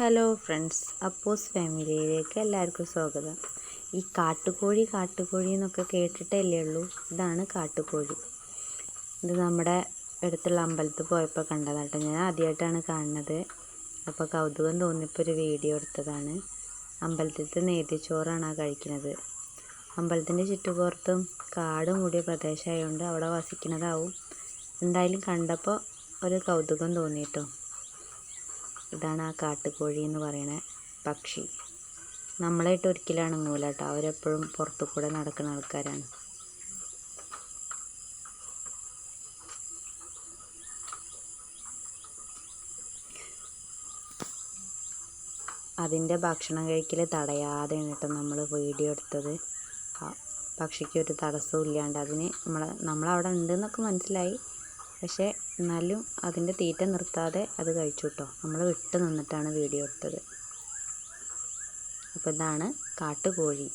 Hello friends അപ്പോസ് ഫാമിലിയിലേക്ക് എല്ലാവർക്കും സ്വാഗതം. ഈ കാട്ടുകോഴി കാട്ടുകോഴി എന്നൊക്കെ കേട്ടിട്ടല്ലേ ഉള്ളൂ. ഇതാണ് കാട്ടുകോഴി. ഇത് നമ്മുടെ അടുത്തുള്ള അമ്പലത്തിൽ പോയപ്പോൾ കണ്ടതാട്ടോ ഞാൻ ആദ്യമായിട്ടാണ് കാണുന്നത്. അപ്പോൾ കൗതുകം തോന്നിയപ്പോൾ ഒരു വീഡിയോ എടുത്തതാണ്. അമ്പലത്തിലത്തെ നേതിച്ചോറാണ് കഴിക്കുന്നത്. അമ്പലത്തിന്റെ ചുറ്റുപുറത്തും കാട് കൂടിയ പ്രദേശമായതുകൊണ്ട് അവിടെ വസിക്കുന്നതാവും. എന്തായാലും കണ്ടപ്പോൾ ഒരു കൗതുകം തോന്നിയിട്ടോ ഇതാണ് ആ കാട്ടുകോഴി എന്ന് പറയുന്ന പക്ഷി. നമ്മളായിട്ട് ഒരിക്കലും അണങ്ങൂല കേട്ടോ അവരെപ്പോഴും പുറത്തു കൂടെ നടക്കുന്ന ആൾക്കാരാണ്. അതിന്റെ ഭക്ഷണം കഴിക്കൽ തടയാതെ കേട്ടോ നമ്മൾ വീഡിയോ എടുത്തത് പക്ഷിക്ക് ഒരു തടസ്സവും ഇല്ലാണ്ട് അതിന് നമ്മൾ നമ്മളവിടെ ഉണ്ടെന്നൊക്കെ മനസ്സിലായി. പക്ഷേ എന്നാലും അതിന്റെ തീറ്റ നിർത്താതെ അത് കഴിച്ചു കേട്ടോ നമ്മൾ വിട്ട് നിന്നിട്ടാണ് വീഡിയോ എടുത്തത്. അപ്പോൾ ഇതാണ് കാട്ടുകോഴി.